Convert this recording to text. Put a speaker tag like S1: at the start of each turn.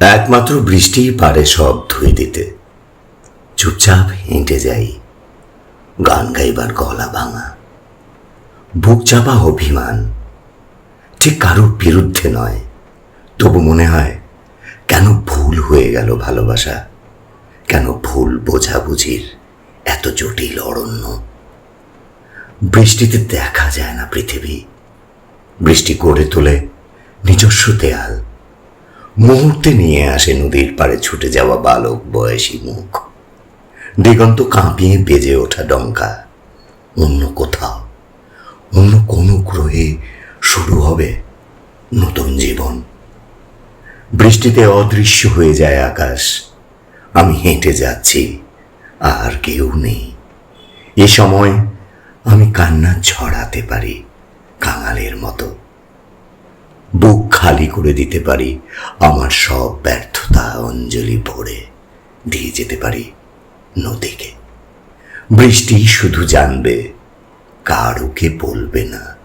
S1: একমাত্র বৃষ্টিই পারে সব ধুয়ে দিতে। চুপচাপ হেঁটে যাই, গান গাইবার গলা ভাঙা। বুক চাপা অভিমান, ঠিক কারোর বিরুদ্ধে নয়। তবু মনে হয়, কেন ভুল হয়ে গেল ভালোবাসা? কেন ভুল বোঝাবুঝির এত জটিল অরণ্য? বৃষ্টিতে দেখা যায় না পৃথিবী। বৃষ্টি গড়ে তোলে নিজস্ব দেয়াল মুহূর্তে নিয়ে আসে নদীর পাড়ে ছুটে যাওয়া বালক বয়সী মুখ। দিগন্ত কাঁপিয়ে বেজে ওঠা ডঙ্কা। অন্য কোথাও, অন্য কোনো গ্রহে শুরু হবে নতুন জীবন। বৃষ্টিতে অদৃশ্য হয়ে যায় আকাশ। আমি হেঁটে যাচ্ছি, আর কেউ নেই। এ সময় আমি কান্না ছড়াতে পারি কাঙালের মতো। খালি করে দিতে পারি। আমার সব ব্যর্থতা অঞ্জলি ভরে দিয়ে যেতে পারি নদীকে। বৃষ্টি শুধু জানবে, কারুকে বলবে না।